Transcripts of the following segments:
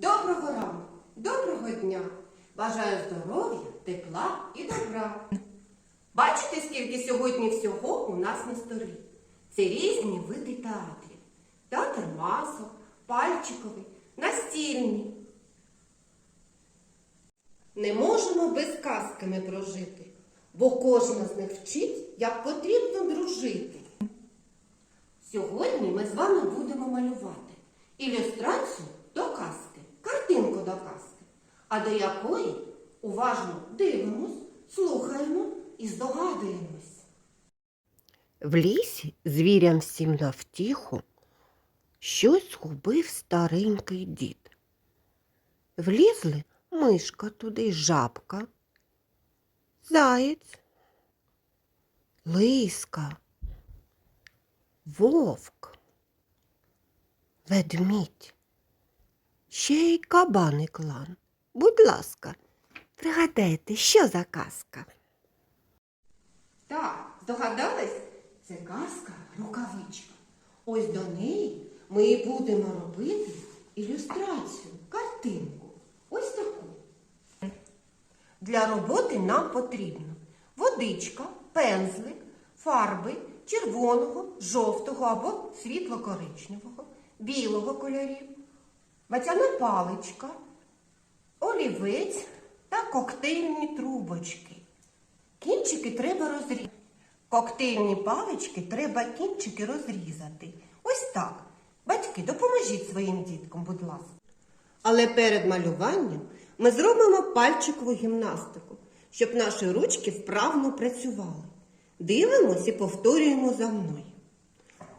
Доброго ранку, доброго дня. Бажаю здоров'я, тепла і добра. Бачите, скільки сьогодні всього у нас на столі? Це різні види театрів. Театр масок, пальчиковий, настільні. Не можемо без казками прожити, бо кожна з них вчить, як потрібно дружити. Сьогодні ми з вами будемо малювати ілюстрацію до казки, картинку до казки, а до якої уважно дивимось, слухаємо і здогадуємось. В лісі звірям всім навтіху щось губив старенький дід. Влізли мишка туди, жабка, заєць, лиска, вовк, ведмідь, ще й кабаний клан. Будь ласка, пригадайте, що за казка? Так, здогадались? Це казка рукавичка. Ось до неї ми будемо робити ілюстрацію, картинку. Ось таку. Для роботи нам потрібно водичка, пензлик, фарби червоного, жовтого або світло-коричневого, білого кольорів, ватяна паличка, олівець та коктейльні трубочки. Кінчики треба розрізати. Коктейльні палички треба кінчики розрізати. Ось так. Батьки, допоможіть своїм діткам, будь ласка. Але перед малюванням ми зробимо пальчикову гімнастику, щоб наші ручки вправно працювали. Дивимось і повторюємо за мною.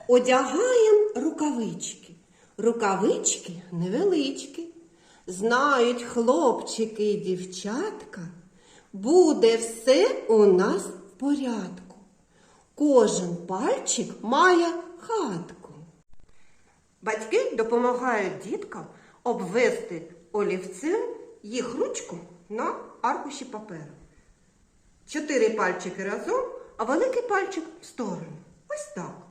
Одягаємо рукавички. Рукавички невеличкі. Знають хлопчики і дівчатка, буде все у нас в порядку. Кожен пальчик має хатку. Батьки допомагають діткам обвести олівцем їх ручку на аркуші паперу. Чотири пальчики разом, а великий пальчик в сторону. Ось так.